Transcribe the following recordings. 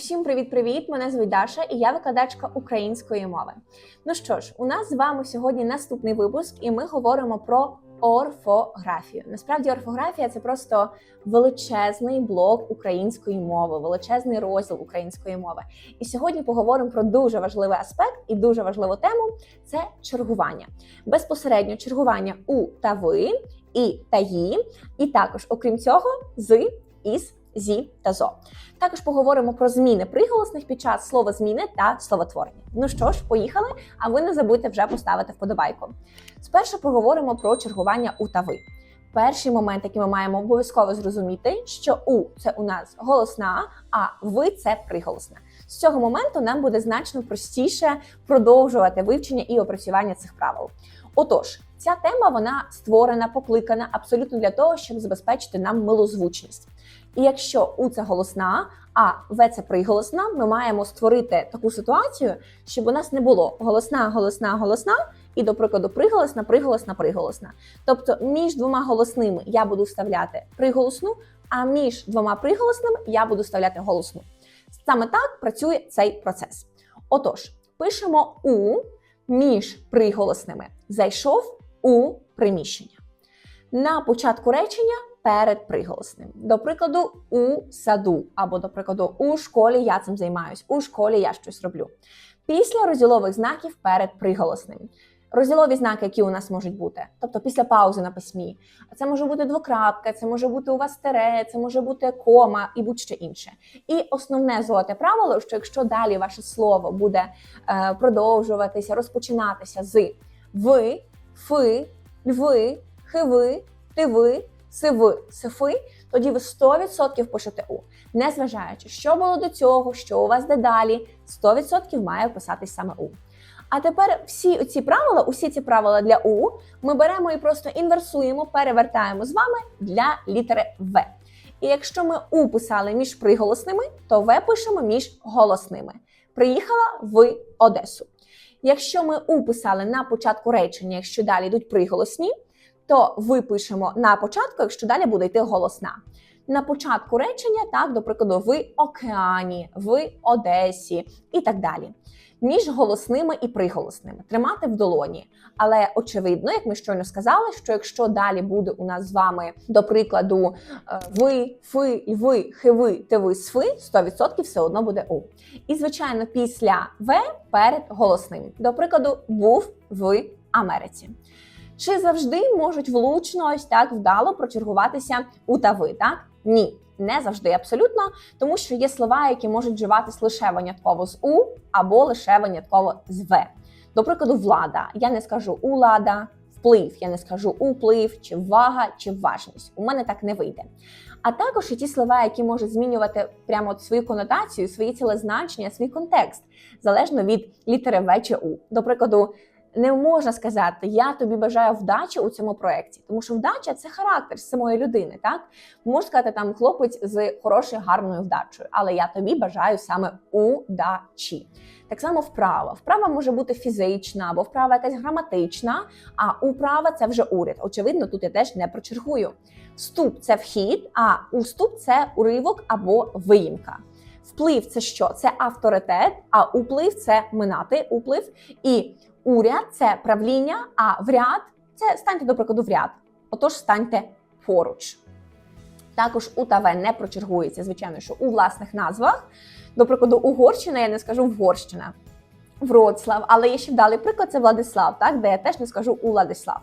Усім привіт-привіт! Мене звуть Даша і я викладачка української мови. Ну що ж, у нас з вами сьогодні наступний випуск, і ми говоримо про орфографію. Насправді, орфографія це просто величезний блок української мови, величезний розділ української мови. І сьогодні поговоримо про дуже важливий аспект і дуже важливу тему це чергування. Безпосередньо чергування у та ви, і та ї, і також, окрім цього, з, із, зі та зо. Також поговоримо про зміни приголосних під час слова зміни та словотворення. Ну що ж, поїхали, а ви не забудьте вже поставити вподобайку. Спершу поговоримо про чергування у та ви. Перший момент, який ми маємо обов'язково зрозуміти, що у це у нас голосна, а ви це приголосна. З цього моменту нам буде значно простіше продовжувати вивчення і опрацювання цих правил. Отож, ця тема вона створена, покликана абсолютно для того, щоб забезпечити нам милозвучність. І якщо у це голосна, а в це приголосна, ми маємо створити таку ситуацію, щоб у нас не було голосна, голосна, голосна, і, до прикладу, приголосна, приголосна, приголосна. Тобто між двома голосними я буду вставляти приголосну, а між двома приголосними я буду вставляти голосну. Саме так працює цей процес. Отож, пишемо у між приголосними. Зайшов у приміщення. На початку речення перед приголосним. До прикладу, у саду, або, до прикладу, у школі я цим займаюсь, у школі я щось роблю. Після розділових знаків перед приголосним. Розділові знаки, які у нас можуть бути, тобто після паузи на письмі. Це може бути двокрапка, це може бути у вас тере, це може бути кома і будь-що інше. І основне золоте правило, що якщо далі ваше слово буде е, продовжуватися, розпочинатися з ви, фи, льви, хиви, тиви, сиви, сифи, тоді ви 100% пишете у. Незважаючи, що було до цього, що у вас де далі, 100% має писатись саме у. А тепер всі ці правила, усі ці правила для У, ми беремо і просто інверсуємо, перевертаємо з вами для літери В. І якщо ми У писали між приголосними, то В пишемо між голосними. Приїхала в Одесу. Якщо ми У писали на початку речення, якщо далі йдуть приголосні, то ви пишемо на початку, якщо далі буде йти голосна. На початку речення, так, до прикладу, в океані, в Одесі і так далі. Між голосними і приголосними тримати в долоні. Але очевидно, як ми щойно сказали, що якщо далі буде у нас з вами, до прикладу, е, ви, фи, льви, хиви, тиви, сфи, 100% все одно буде у. І, звичайно, після В перед голосним. До прикладу, був в Америці. Чи завжди можуть влучно ось так вдало прочергуватися у та ви, так? Ні, не завжди абсолютно, тому що є слова, які можуть вживатись лише винятково з у або лише винятково з в. До прикладу, влада. Я не скажу улада, вплив, я не скажу уплив, чи вага, чи важність. У мене так не вийде. А також і ті слова, які можуть змінювати прямо от свою конотацію, свої цілезначення, свій контекст, залежно від літери В чи У. До прикладу, не можна сказати, я тобі бажаю вдачі у цьому проєкті, тому що вдача це характер самої людини. Так можна сказати, там хлопець з хорошою гарною вдачею, але я тобі бажаю саме удачі. Так само вправа. Вправа може бути фізична або вправа якась граматична, а управа це вже уряд. Очевидно, тут я теж не прочергую. Вступ це вхід, а уступ це уривок або виїмка. Вплив це що? Це авторитет, а уплив це минати уплив. І уряд це правління, а вряд це станьте, до прикладу, в ряд. Отож, станьте поруч. Також у та В не прочергується, звичайно, що у власних назвах. До прикладу, Угорщина, я не скажу Вгорщина, Вроцлав, але є ще вдалий приклад це Владислав, так, де я теж не скажу у Владислав.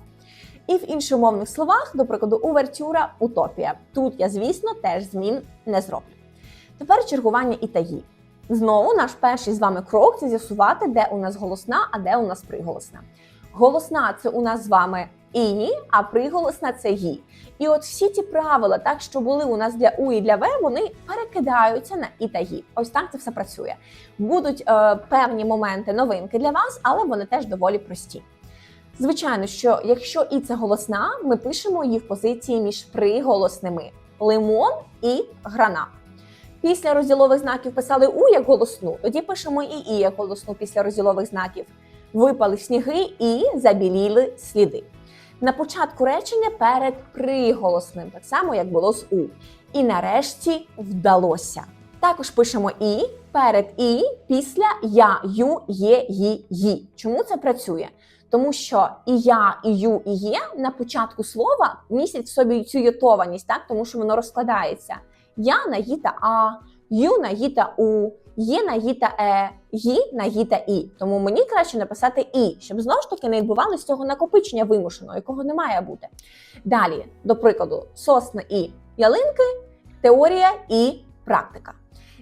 І в іншомовних словах, до прикладу, увертюра, утопія. Тут я, звісно, теж змін не зроблю. Тепер чергування і таї. Знову наш перший з вами крок це з'ясувати, де у нас голосна, а де у нас приголосна. Голосна це у нас з вами і, а приголосна це ї. І от всі ті правила, так що були у нас для у і для в, вони перекидаються на і та ї. Ось так це все працює. Будуть е, певні моменти новинки для вас, але вони теж доволі прості. Звичайно, що якщо і це голосна, ми пишемо її в позиції між приголосними лимон і гранат. Після розділових знаків писали у як голосну, тоді пишемо і і як голосну після розділових знаків. Випали сніги і забіліли сліди. На початку речення перед приголосним, так само як було з у. І нарешті вдалося. Також пишемо і перед і, після я, ю, є, ї, ї. Чому це працює? Тому що і я, і ю, і є на початку слова містять в собі цю йотованість, так тому що воно розкладається. Я на ї та а, ю на ї та у, є на ї та е, ї на ї та і. Тому мені краще написати і, щоб знову ж таки не відбувалося цього накопичення вимушеного, якого не має бути. Далі, до прикладу, сосна і ялинки, теорія і практика.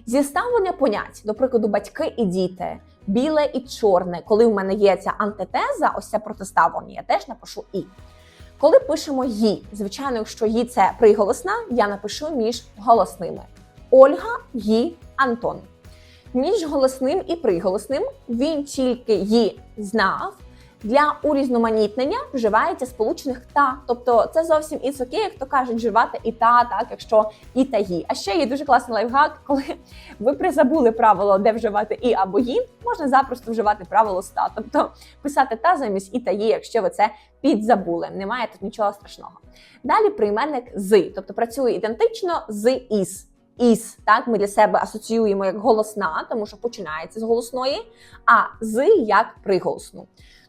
Зіставлення понять, до прикладу, батьки і діти, біле і чорне. Коли в мене є ця антитеза, ось це протиставлення, я теж напишу і. Коли пишемо «ї», звичайно, якщо «ї» – це приголосна, я напишу між голосними. Ольга, «ї», Антон. Між голосним і приголосним він тільки «ї» знав. Для урізноманітнення вживається сполучених та. Тобто це зовсім і окей, як то кажуть, вживати і та, так, якщо і та «ї». А ще є дуже класний лайфхак, коли ви призабули правило, де вживати і або «ї», можна запросто вживати правило ста. Тобто писати та замість і та «ї», якщо ви це підзабули. Немає тут нічого страшного. Далі прийменник з, тобто працює ідентично з із. Із, так, ми для себе асоціюємо як голосна, тому що починається з голосної, а з як приголосну.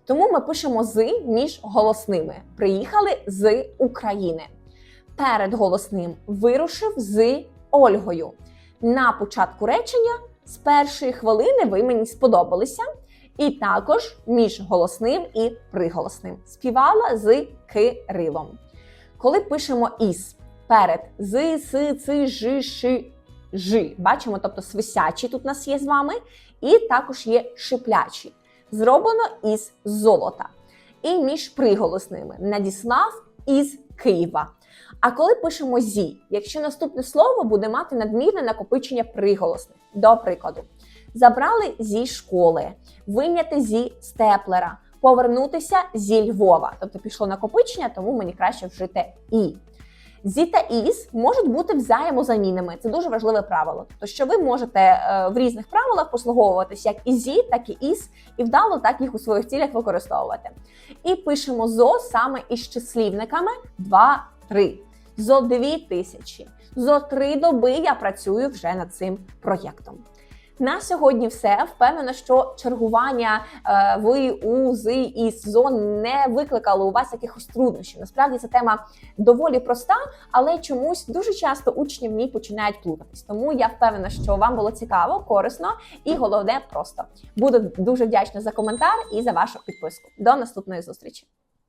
Тому ми пишемо з між голосними. Приїхали з України. Перед голосним вирушив з Ольгою. На початку речення з першої хвилини ви мені сподобалися. І також між голосним і приголосним. Співала з Кирилом. Коли пишемо із перед з, с, ци, жи, ши, жи. Бачимо, тобто свисячі тут у нас є з вами, і також є шиплячі. Зроблено із золота. І між приголосними надіслав із Києва. А коли пишемо зі, якщо наступне слово буде мати надмірне накопичення приголосних, до прикладу, забрали зі школи, виняти зі степлера, повернутися зі Львова. Тобто пішло накопичення, тому мені краще вжити і. Зі та із можуть бути взаємозамінними. Це дуже важливе правило. Тобто, що ви можете е, в різних правилах послуговуватись як і зі, так і із, і вдало так їх у своїх цілях використовувати. І пишемо зо саме із числівниками 2-3. Зо 2000. Зо три доби я працюю вже над цим проєктом. На сьогодні все. Впевнена, що чергування е, ви у з із зон не викликало у вас якихось труднощів. Насправді ця тема доволі проста, але чомусь дуже часто учні в ній починають плутатись. Тому я впевнена, що вам було цікаво, корисно і головне просто буду дуже вдячна за коментар і за вашу підписку. До наступної зустрічі.